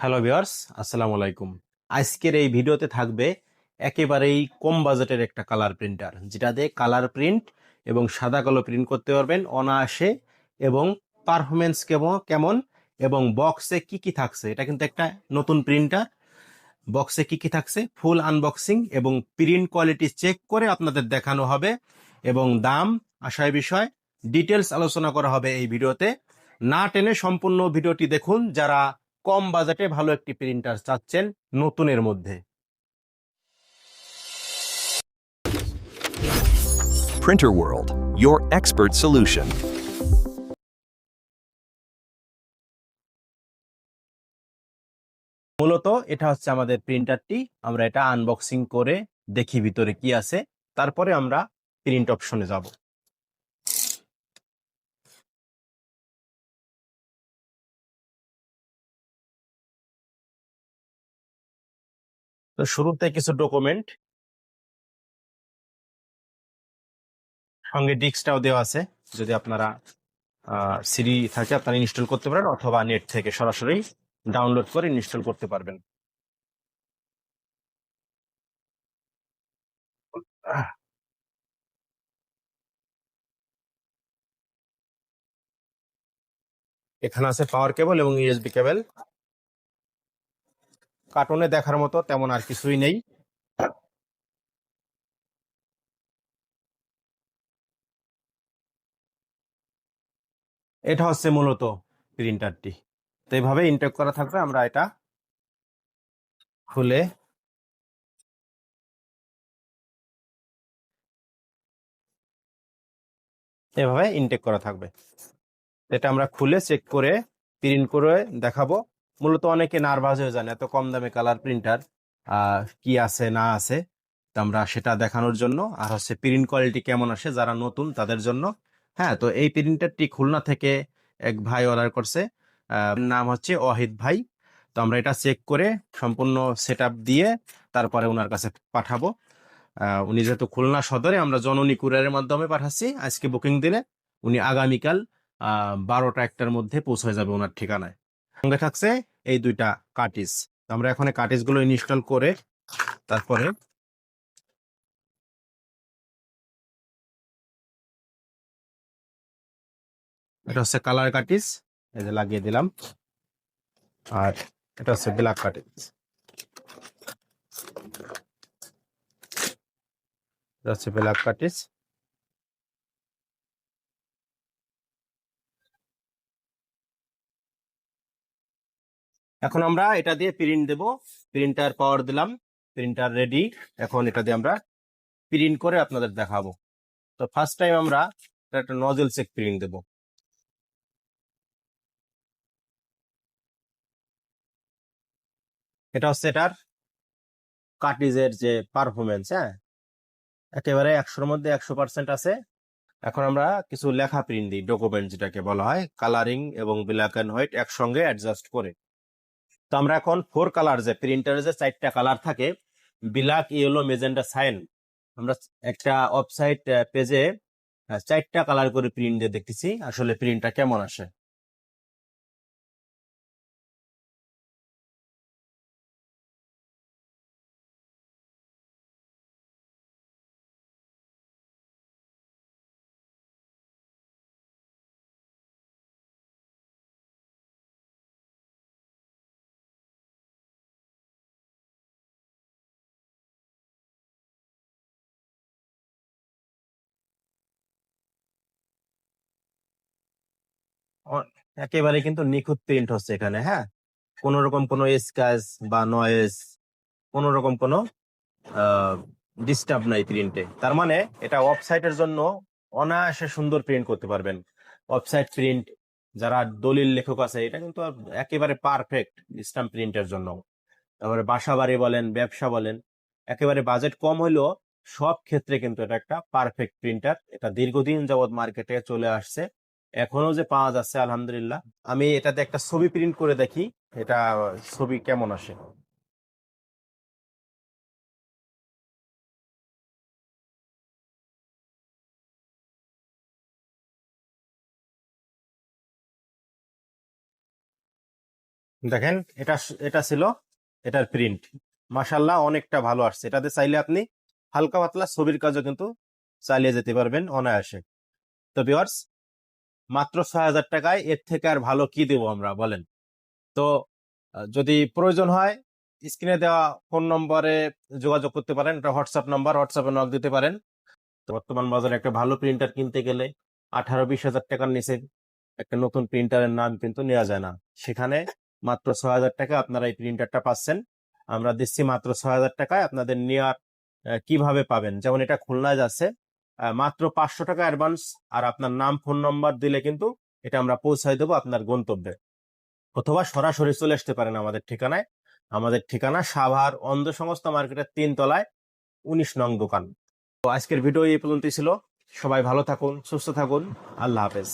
Hello viewers আসসালামু আলাইকুম আজকের এই ভিডিওতে থাকবে একেবারেই কম বাজেটের একটা কালার প্রিন্টার যেটা দিয়ে কালার প্রিন্ট এবং সাদা কালো প্রিন্ট করতে পারবেন অনায়াসে এবং পারফরমেন্স কেমন কেমন এবং বক্সে কি কি থাকছে। এটা কিন্তু একটা নতুন প্রিন্টার বক্সে কি কি থাকছে ফুল আনবক্সিং এবং প্রিন্ট কোয়ালিটি চেক করে আপনাদের দেখানো হবে এবং দাম, আশায় বিষয় ডিটেলস আলোচনা করা হবে এই ভিডিওতে। না টেনে সম্পূর্ণ ভিডিওটি দেখুন, যারা কম বাজেটে ভালো একটি প্রিন্টার চাচ্ছেন নতুনের মধ্যে Printer World, your expert solution. মূলত এটা হচ্ছে আমাদের প্রিন্টারটি আমরা এটা আনবক্সিং করে দেখি ভিতরে কি আছে তারপরে আমরা প্রিন্ট অপশনে যাব তো শুরুতে কিছু ডকুমেন্ট সঙ্গে ডিস্কটাও দেওয়া আছে। যদি আপনারা সিডি থাকে আপনারা ইনস্টল করতে পারেন অথবা নেট থেকে সরাসরি ডাউনলোড করে ইনস্টল করতে পারবেন। এখানে আছে পাওয়ার কেবল এবং ইউএসবি কেবল কার্টুনে দেখার মতো তেমন আর কিছুই নেই। এটা হচ্ছে মূলত প্রিন্টারটি তো এইভাবে ইনটেক করা থাকবে, আমরা এটা খুলে এভাবে ইনটেক করা থাকবে। এটা আমরা খুলে চেক করে প্রিন্ট করে দেখাবো। মূলত অনেকে নার্ভাস হয়ে যান, এত কম দামে কালার প্রিন্টার কি আছে, না আছে, তো আমরা সেটা দেখানোর জন্য, আর হচ্ছে প্রিন্ট কোয়ালিটি কেমন আসে, যারা নতুন, তাদের জন্য। হ্যাঁ তো এই প্রিন্টারটি খুলনা থেকে এক ভাই অর্ডার করছে নাম হচ্ছে ওয়াহিদ ভাই। তো আমরা এটা চেক করে সম্পূর্ণ সেট দিয়ে তারপরে ওনার কাছে পাঠাবো। উনি যেহেতু খুলনা সদরে, আমরা জননী কুরিয়ারের মাধ্যমে পাঠাচ্ছি, আজকে বুকিং দিলে। উনি আগামীকাল বারোটা একটার মধ্যে পৌঁছে যাবে ওনার ঠিকানায়। সঙ্গে থাকছে এই দুইটা কাটিস। আমরা এখন কাটিসগুলো ইনস্টল করে তারপরে এটা হচ্ছে কালার কাটিস, এই যে লাগিয়ে দিলাম। আর এটা হচ্ছে ব্ল্যাক কাটিস। এটা হচ্ছে ব্ল্যাক কাটিস। এখন আমরা এটা দিয়ে প্রিন্ট দেব। প্রিন্টার পাওয়ার দিলাম প্রিন্টার রেডি এখন এটা দিয়ে আমরা প্রিন্ট করে আপনাদের দেখাবো। তো ফার্স্ট টাইম আমরা একটা নজল চেক প্রিন্ট দেব। এটা হচ্ছে এটার কাটিজের যে পারফরমেন্স হ্যাঁ? একেবারে একশোর মধ্যে একশো পার্সেন্ট আছে। এখন আমরা কিছু লেখা প্রিন্ট দিই ডকুমেন্ট যেটাকে বলা হয় কালারিং এবং ব্ল্যাক অ্যান্ড হোয়াইট একসঙ্গে অ্যাডজাস্ট করে। তো আমরা এখন ফোর কালার যে প্রিন্টারে যে চারটা কালার থাকে ব্ল্যাক ইয়েলো মেজেন্ডা সাইন আমরা একটা ওয়েবসাইট পেজে চারটা কালার করে প্রিন্ট দিয়ে দেখতেছি, আসলে প্রিন্টটা কেমন আসে। একেবারে কিন্তু নিখুঁত প্রিন্ট হচ্ছে এখানে হ্যাঁ? কোন রকম কোনো স্ক্র্যাচ বা নয়েজ কোন রকম কোনো ডিস্টার্ব নাই প্রিন্টে তার মানে এটা ওয়েবসাইটের জন্য অনায়াসে সুন্দর প্রিন্ট করতে পারবেন। ওয়েবসাইট প্রিন্ট যারা দলিল লেখক আছে, এটা কিন্তু একেবারে পারফেক্ট স্ট্যাম্প প্রিন্টের জন্য। তারপরে বাসা বাড়ি বলেন, ব্যবসা বলেন, একেবারে বাজেট কম হলেও সব ক্ষেত্রে কিন্তু এটা একটা পারফেক্ট প্রিন্টার এটা দীর্ঘদিন যাবৎ মার্কেটে চলে আসছে। এখনও যে পাওয়া যাচ্ছে, আলহামদুলিল্লাহ। আমি এটাতে একটা ছবি প্রিন্ট করে দেখি, এটা ছবি কেমন আসে। দেখেন, এটা এটা ছিল এটার প্রিন্ট মাসাল্লাহ অনেকটা ভালো আসছে। এটাতে চাইলে আপনি হালকা পাতলা ছবির কাজও কিন্তু চালিয়ে যেতে পারবেন, অনায়াসে। তো ভিউয়ার্স মাত্র ছয় হাজার টাকায় এর থেকে আর ভালো কি দেবো আমরা, বলেন? তো যদি প্রয়োজন হয়, স্ক্রিনে দেওয়া ফোন নম্বরে যোগাযোগ করতে পারেন, এটা হোয়াটসঅ্যাপ নাম্বার, হোয়াটসঅ্যাপে নক দিতে পারেন। তো বর্তমান বাজারে একটা ভালো প্রিন্টার কিনতে গেলে আঠারো বিশ হাজার টাকার নিচে একটা নতুন প্রিন্টারের নাম কিন্তু নেওয়া যায় না। সেখানে মাত্র ছয় হাজার টাকা আপনারা এই প্রিন্টারটা পাচ্ছেন। আমরা দিচ্ছি মাত্র ছয় হাজার টাকায় আপনাদের নেওয়ার কীভাবে পাবেন? যেমন এটা খুলনায় যাচ্ছে মাত্র পাঁচশো টাকা অ্যাডভান্স আর আপনার নাম ফোন নম্বর দিলে কিন্তু এটা আমরা পৌঁছাই দেবো আপনার গন্তব্যে। অথবা সরাসরি চলে আসতে পারেন আমাদের ঠিকানায়। আমাদের ঠিকানা সাভার অন্ধ সংস্থা মার্কেটের তিন তলায় উনিশ নং দোকান। তো আজকের ভিডিও এই পর্যন্তই ছিল। সবাই ভালো থাকুন, সুস্থ থাকুন। আল্লাহ হাফেজ।